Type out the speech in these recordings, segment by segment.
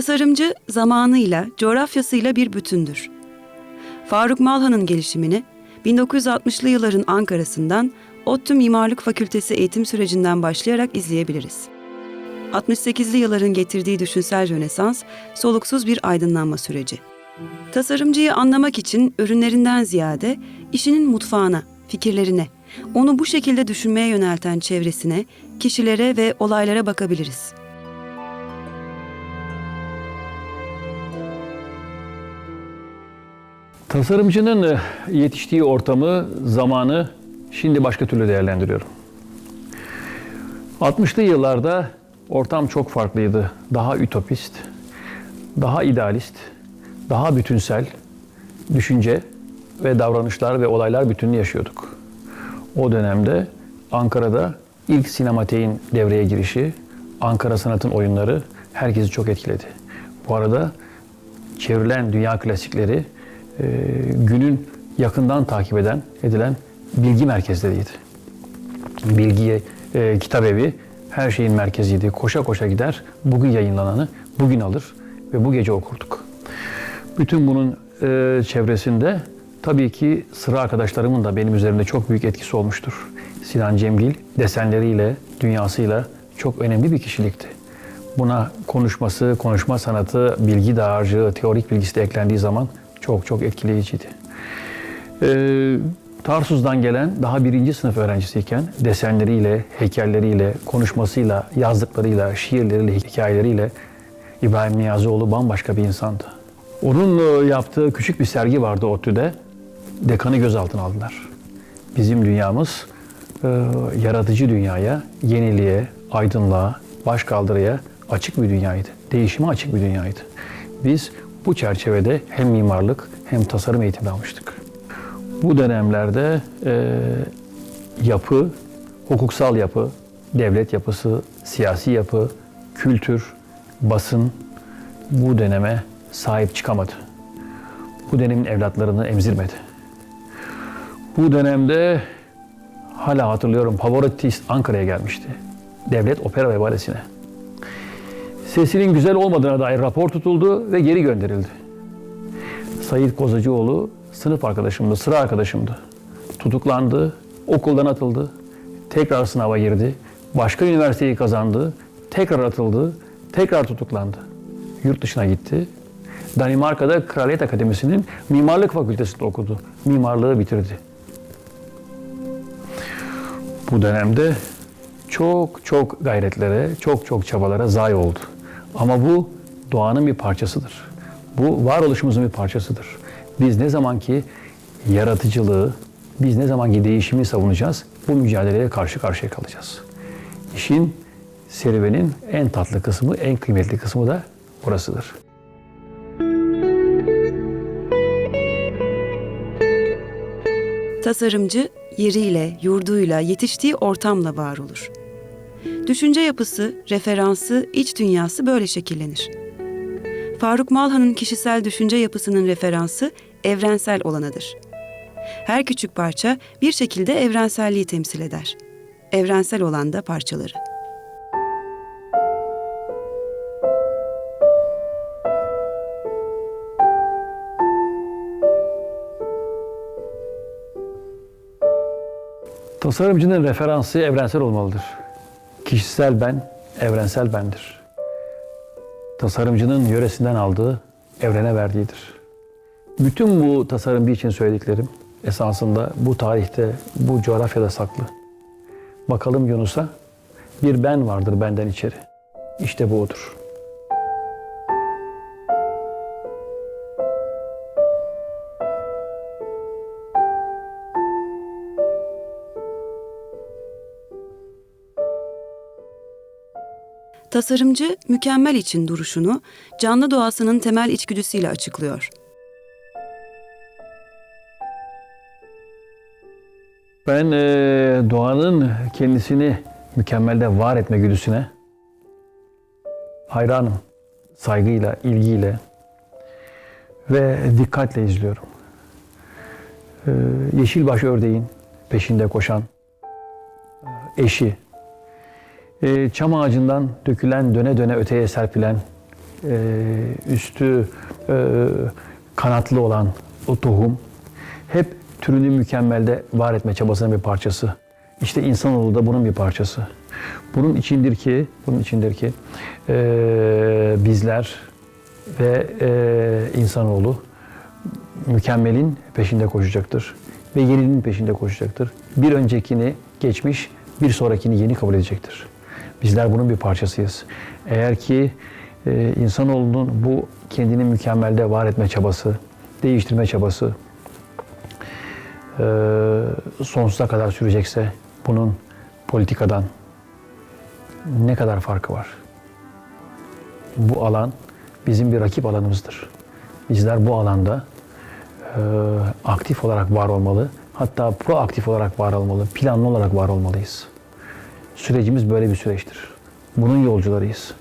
Tasarımcı zamanıyla, coğrafyasıyla bir bütündür. Faruk Malhan'ın gelişimini 1960'lı yılların Ankara'sından ODTÜ Mimarlık Fakültesi eğitim sürecinden başlayarak izleyebiliriz. 68'li yılların getirdiği düşünsel rönesans, soluksuz bir aydınlanma süreci. Tasarımcıyı anlamak için ürünlerinden ziyade işinin mutfağına, fikirlerine, onu bu şekilde düşünmeye yönelten çevresine, kişilere ve olaylara bakabiliriz. Tasarımcının e, yetiştiği ortamı, zamanı şimdi başka türlü değerlendiriyorum. 60'lı yıllarda ortam çok farklıydı. Daha ütopist, daha idealist, daha bütünsel düşünce ve davranışlar ve olaylar bütününü yaşıyorduk. O dönemde Ankara'da ilk sinemateğin devreye girişi, Ankara Sanat'ın oyunları herkesi çok etkiledi. Bu arada çevrilen dünya klasikleri e, günün yakından takip eden, edilen bilgi merkezleriydi. Bilgiye, e, kitap evi her şeyin merkeziydi. Koşa koşa gider, bugün yayınlananı bugün alır ve bu gece okurduk. Bütün bunun e, çevresinde tabii ki sıra arkadaşlarımın da benim üzerimde çok büyük etkisi olmuştur. Sinan Cemgil desenleriyle, dünyasıyla çok önemli bir kişilikti. Buna konuşması, konuşma sanatı, bilgi dağarcığı, teorik bilgisi de eklendiği zaman çok çok etkileyiciydi. Ee, Tarsus'dan gelen daha birinci sınıf öğrencisiyken desenleriyle, heykelleriyle, konuşmasıyla, yazdıklarıyla, şiirleriyle, hikayeleriyle İbrahim Niyazoğlu bambaşka bir insandı. Onun yaptığı küçük bir sergi vardı ODTÜ'de. Dekanı gözaltına aldılar. Bizim dünyamız e, yaratıcı dünyaya, yeniliğe, aydınlığa, başkaldırıya açık bir dünyaydı. Değişime açık bir dünyaydı. Biz bu çerçevede hem mimarlık hem tasarım eğitimi almıştık. Bu dönemlerde e, yapı, hukuksal yapı, devlet yapısı, siyasi yapı, kültür, basın bu döneme sahip çıkamadı. Bu dönemin evlatlarını emzirmedi. Bu dönemde hala hatırlıyorum Pavarotti Ankara'ya gelmişti. Devlet Opera ve Balesi'ne. Sesinin güzel olmadığına dair rapor tutuldu ve geri gönderildi. Sayit Kozacıoğlu sınıf arkadaşımdı, sıra arkadaşımdı. Tutuklandı, okuldan atıldı, tekrar sınava girdi, başka üniversiteyi kazandı, tekrar atıldı, tekrar tutuklandı. Yurt dışına gitti. Danimarka'da Kraliyet Akademisi'nin Mimarlık Fakültesi'nde okudu. Mimarlığı bitirdi. Bu dönemde çok çok gayretlere, çok çok çabalara zayi oldu. Ama bu doğanın bir parçasıdır. Bu varoluşumuzun bir parçasıdır. Biz ne zaman ki yaratıcılığı, biz ne zaman ki değişimi savunacağız, bu mücadeleye karşı karşıya kalacağız. İşin, serüvenin en tatlı kısmı, en kıymetli kısmı da burasıdır. Tasarımcı yeriyle, yurduyla, yetiştiği ortamla var olur. Düşünce yapısı, referansı, iç dünyası böyle şekillenir. Faruk Malhan'ın kişisel düşünce yapısının referansı evrensel olanıdır. Her küçük parça bir şekilde evrenselliği temsil eder. Evrensel olan da parçaları. Tasarımcının referansı evrensel olmalıdır. Kişisel ben, evrensel bendir. Tasarımcının yöresinden aldığı, evrene verdiğidir. Bütün bu tasarımcı için söylediklerim esasında bu tarihte, bu coğrafyada saklı. Bakalım Yunus'a, bir ben vardır benden içeri. İşte bu odur. Tasarımcı mükemmel için duruşunu canlı doğasının temel içgüdüsüyle açıklıyor. Ben eee, doğanın kendisini mükemmelde var etme güdüsüne hayranım. Saygıyla, ilgiyle ve dikkatle izliyorum. Eee, yeşilbaş ördeğin peşinde koşan eee, eşi, eee, çam ağacından dökülen döne döne öteye serpilen e, üstü e, kanatlı olan o tohum hep türünü mükemmelde var etme çabasının bir parçası. İşte insanoğlu da bunun bir parçası. Bunun içindir ki, bunun içindir ki e, bizler ve e, insanoğlu mükemmelin peşinde koşacaktır ve yeninin peşinde koşacaktır. Bir öncekini geçmiş, bir sonrakini yeni kabul edecektir. Bizler bunun bir parçasıyız. Eğer ki e, insanoğlunun bu kendini mükemmelde var etme çabası, değiştirme çabası e, sonsuza kadar sürecekse bunun politikadan ne kadar farkı var? Bu alan bizim bir rakip alanımızdır. Bizler bu alanda e, aktif olarak var olmalı. Hatta proaktif olarak var olmalı, planlı olarak var olmalıyız. Sürecimiz böyle bir süreçtir. Bunun yolcularıyız.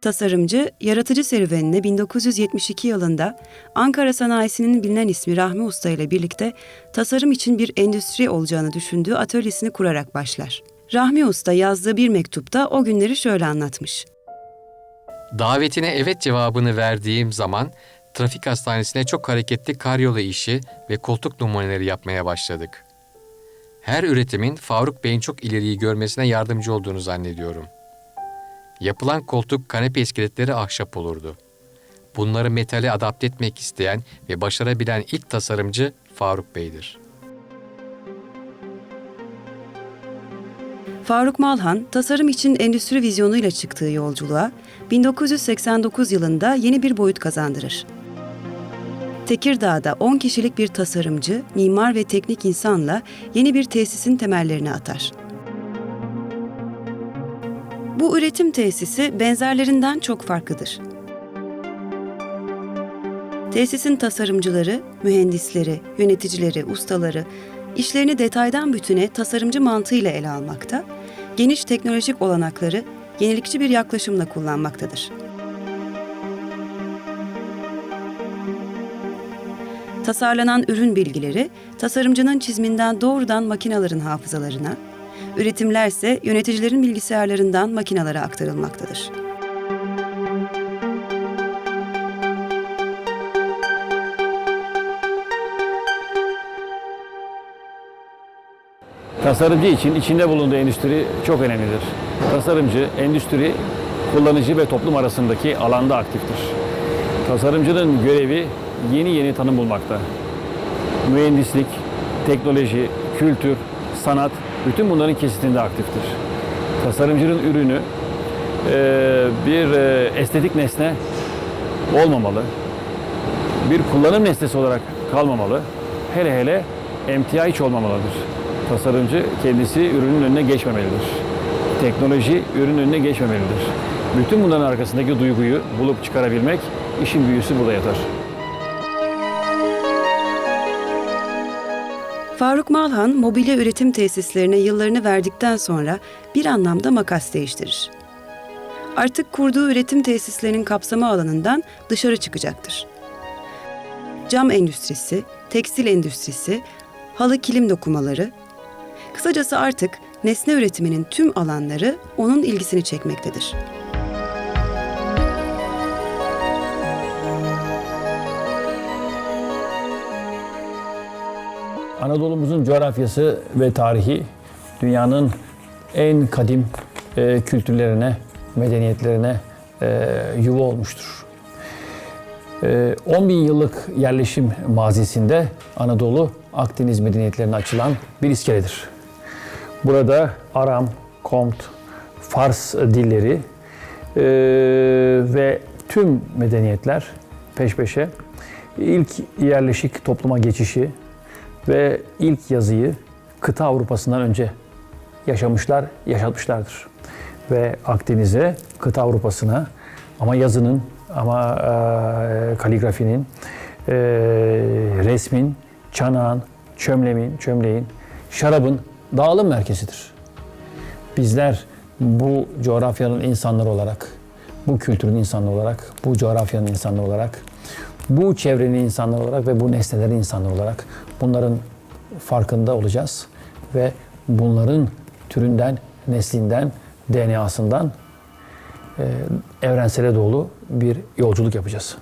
Tasarımcı, yaratıcı serüvenine 1972 yılında Ankara sanayisinin bilinen ismi Rahmi Usta ile birlikte tasarım için bir endüstri olacağını düşündüğü atölyesini kurarak başlar. Rahmi Usta yazdığı bir mektupta o günleri şöyle anlatmış. Davetine evet cevabını verdiğim zaman trafik hastanesine çok hareketli karyola işi ve koltuk numuneleri yapmaya başladık. Her üretimin Faruk Bey'in çok ileriyi görmesine yardımcı olduğunu zannediyorum. Yapılan koltuk kanepe iskeletleri ahşap olurdu. Bunları metale adapte etmek isteyen ve başarabilen ilk tasarımcı Faruk Bey'dir. Faruk Malhan, tasarım için endüstri vizyonuyla çıktığı yolculuğa 1989 yılında yeni bir boyut kazandırır. Tekirdağ'da 10 kişilik bir tasarımcı, mimar ve teknik insanla yeni bir tesisin temellerini atar. Bu üretim tesisi benzerlerinden çok farklıdır. Tesisin tasarımcıları, mühendisleri, yöneticileri, ustaları işlerini detaydan bütüne tasarımcı mantığıyla ele almakta, geniş teknolojik olanakları yenilikçi bir yaklaşımla kullanmaktadır. Tasarlanan ürün bilgileri tasarımcının çiziminden doğrudan makinelerin hafızalarına, üretimlerse yöneticilerin bilgisayarlarından makinalara aktarılmaktadır. Tasarımcı için içinde bulunduğu endüstri çok önemlidir. Tasarımcı, endüstri, kullanıcı ve toplum arasındaki alanda aktiftir. Tasarımcının görevi yeni yeni tanım bulmakta. Mühendislik, teknoloji, kültür, sanat bütün bunların kesitinde aktiftir. Tasarımcının ürünü eee, bir eee, estetik nesne olmamalı. Bir kullanım nesnesi olarak kalmamalı. Hele hele emtia hiç olmamalıdır. Tasarımcı kendisi ürünün önüne geçmemelidir. Teknoloji ürünün önüne geçmemelidir. Bütün bunların arkasındaki duyguyu bulup çıkarabilmek işin büyüsü burada yatar. Faruk Malhan mobilya üretim tesislerine yıllarını verdikten sonra bir anlamda makas değiştirir. Artık kurduğu üretim tesislerinin kapsama alanından dışarı çıkacaktır. Cam endüstrisi, tekstil endüstrisi, halı kilim dokumaları, kısacası artık nesne üretiminin tüm alanları onun ilgisini çekmektedir. Anadolu'muzun coğrafyası ve tarihi dünyanın en kadim e, kültürlerine, medeniyetlerine e, yuva olmuştur. E, 10 bin yıllık yerleşim mazisinde Anadolu Akdeniz medeniyetlerine açılan bir iskeledir. Burada Aram, Komt, Fars dilleri e, ve tüm medeniyetler peş peşe ilk yerleşik topluma geçişi ve ilk yazıyı kıta Avrupa'sından önce yaşamışlar, yaşatmışlardır. Ve Akdeniz'e, kıta Avrupa'sına ama yazının, ama e, kaligrafinin, e, resmin, çanağın, çömlemin, çömleğin, şarabın dağılım merkezidir. Bizler bu coğrafyanın insanları olarak, bu kültürün insanları olarak, bu coğrafyanın insanları olarak, bu çevrenin insanları olarak ve bu nesnelerin insanları olarak bunların farkında olacağız ve bunların türünden, neslinden, DNA'sından e, evrensele doğru bir yolculuk yapacağız.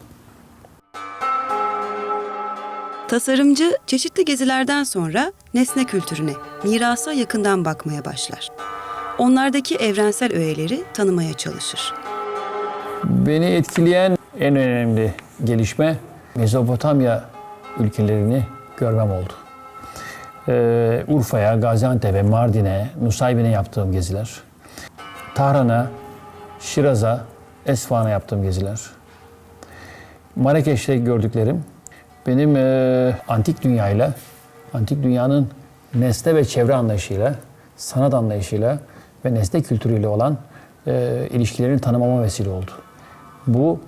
Tasarımcı çeşitli gezilerden sonra nesne kültürüne, mirasa yakından bakmaya başlar. Onlardaki evrensel öğeleri tanımaya çalışır. Beni etkileyen en önemli gelişme Mezopotamya ülkelerini görmem oldu. Ee, Urfa'ya, Gaziantep'e, Mardin'e, Nusaybin'e yaptığım geziler. Tahran'a, Şiraz'a, Esfahan'a yaptığım geziler. Marrakeş'te gördüklerim benim e, antik dünyayla, antik dünyanın nesne ve çevre anlayışıyla, sanat anlayışıyla ve nesne kültürüyle olan e, ilişkilerini tanımama vesile oldu. Bu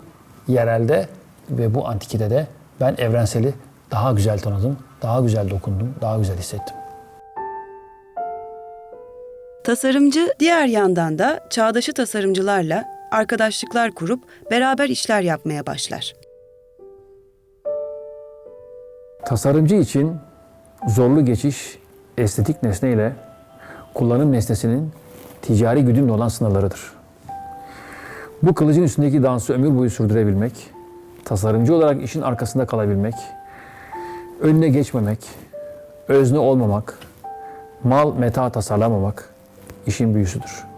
yerelde ve bu antikitede ben evrenseli daha güzel tanıdım, daha güzel dokundum, daha güzel hissettim. Tasarımcı diğer yandan da çağdaşı tasarımcılarla arkadaşlıklar kurup beraber işler yapmaya başlar. Tasarımcı için zorlu geçiş estetik nesne ile kullanım nesnesinin ticari güdümle olan sınırlarıdır. Bu kılıcın üstündeki dansı ömür boyu sürdürebilmek, tasarımcı olarak işin arkasında kalabilmek, önüne geçmemek, özne olmamak, mal meta tasarlamamak işin büyüsüdür.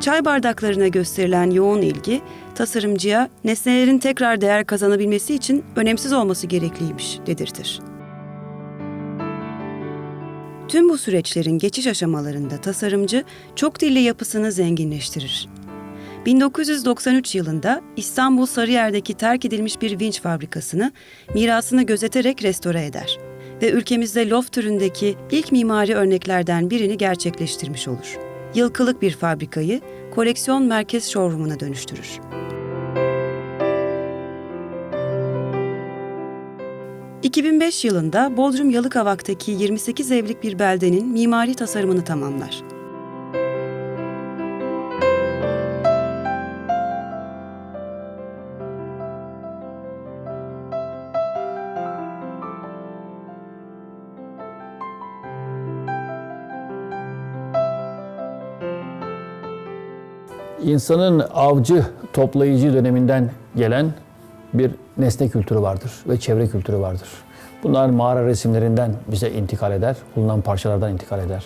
Çay bardaklarına gösterilen yoğun ilgi, tasarımcıya nesnelerin tekrar değer kazanabilmesi için önemsiz olması gerekliymiş dedirtir. Tüm bu süreçlerin geçiş aşamalarında tasarımcı çok dilli yapısını zenginleştirir. 1993 yılında İstanbul Sarıyer'deki terk edilmiş bir vinç fabrikasını mirasını gözeterek restore eder ve ülkemizde loft türündeki ilk mimari örneklerden birini gerçekleştirmiş olur. Yılkılık bir fabrikayı koleksiyon merkez showroom'una dönüştürür. ...2005 yılında Bodrum Yalıkavak'taki 28 evlik bir beldenin mimari tasarımını tamamlar. İnsanın avcı, toplayıcı döneminden gelen bir nesne kültürü vardır ve çevre kültürü vardır. Bunlar mağara resimlerinden bize intikal eder, bulunan parçalardan intikal eder.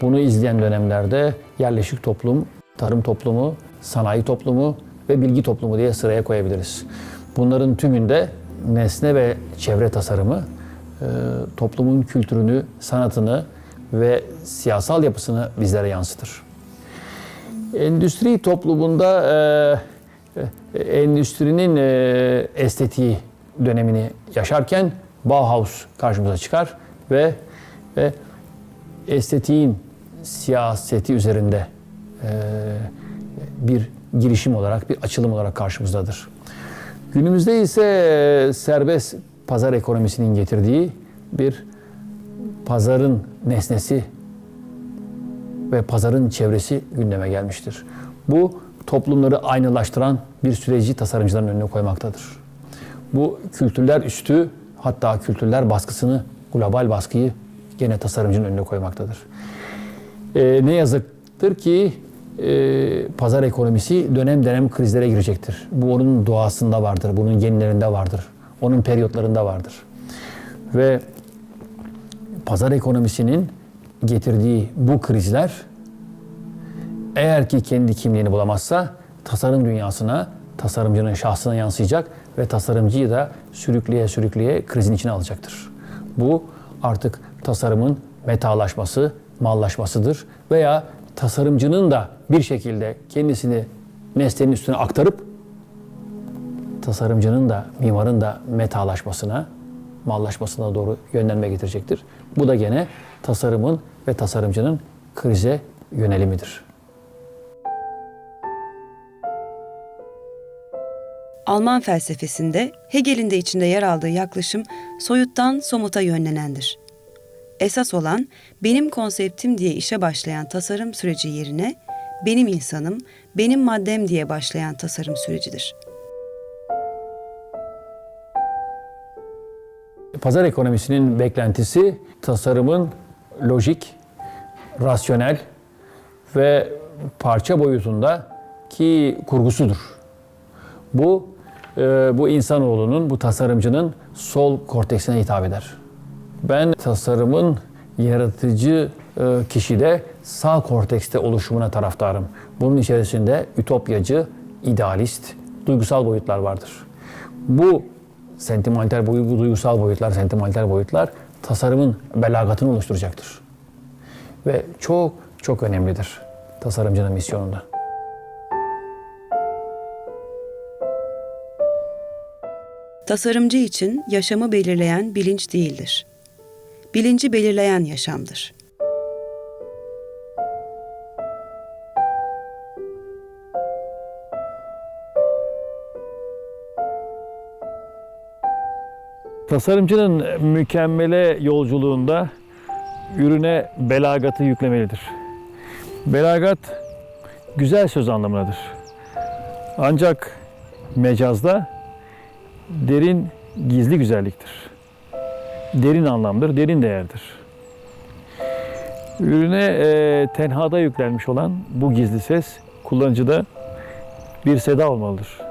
Bunu izleyen dönemlerde yerleşik toplum, tarım toplumu, sanayi toplumu ve bilgi toplumu diye sıraya koyabiliriz. Bunların tümünde nesne ve çevre tasarımı e, toplumun kültürünü, sanatını ve siyasal yapısını bizlere yansıtır. Endüstri toplumunda e, endüstrinin e, estetiği dönemini yaşarken Bauhaus karşımıza çıkar ve, ve estetiğin siyaseti üzerinde e, bir girişim olarak, bir açılım olarak karşımızdadır. Günümüzde ise e, serbest pazar ekonomisinin getirdiği bir pazarın nesnesi ve pazarın çevresi gündeme gelmiştir. Bu toplumları aynılaştıran bir süreci tasarımcıların önüne koymaktadır. Bu kültürler üstü hatta kültürler baskısını, global baskıyı gene tasarımcının önüne koymaktadır. Ee, ne yazıktır ki e, pazar ekonomisi dönem dönem krizlere girecektir. Bu onun doğasında vardır, bunun genlerinde vardır, onun periyotlarında vardır. Ve pazar ekonomisinin getirdiği bu krizler eğer ki kendi kimliğini bulamazsa tasarım dünyasına, tasarımcının şahsına yansıyacak ve tasarımcıyı da sürükleye sürükleye krizin içine alacaktır. Bu artık tasarımın metalaşması, mallaşmasıdır veya tasarımcının da bir şekilde kendisini nesnenin üstüne aktarıp tasarımcının da mimarın da metalaşmasına, mallaşmasına doğru yönlenme getirecektir. Bu da gene tasarımın ve tasarımcının krize yönelimidir. Alman felsefesinde Hegel'in de içinde yer aldığı yaklaşım soyuttan somuta yönlenendir. Esas olan benim konseptim diye işe başlayan tasarım süreci yerine benim insanım, benim maddem diye başlayan tasarım sürecidir. Pazar ekonomisinin beklentisi tasarımın lojik, rasyonel ve parça boyutunda ki kurgusudur. Bu e, bu insanoğlunun, bu tasarımcının sol korteksine hitap eder. Ben tasarımın yaratıcı e, kişide sağ kortekste oluşumuna taraftarım. Bunun içerisinde ütopyacı, idealist, duygusal boyutlar vardır. Bu sentimental boyu, duygusal boyutlar, sentimental boyutlar tasarımın belagatını oluşturacaktır. Ve çok çok önemlidir tasarımcının misyonunda. Tasarımcı için yaşamı belirleyen bilinç değildir. Bilinci belirleyen yaşamdır. Tasarımcının mükemmele yolculuğunda ürüne belagatı yüklemelidir. Belagat güzel söz anlamındadır. Ancak mecazda derin gizli güzelliktir. Derin anlamdır, derin değerdir. Ürüne e, tenhada yüklenmiş olan bu gizli ses kullanıcıda bir seda olmalıdır.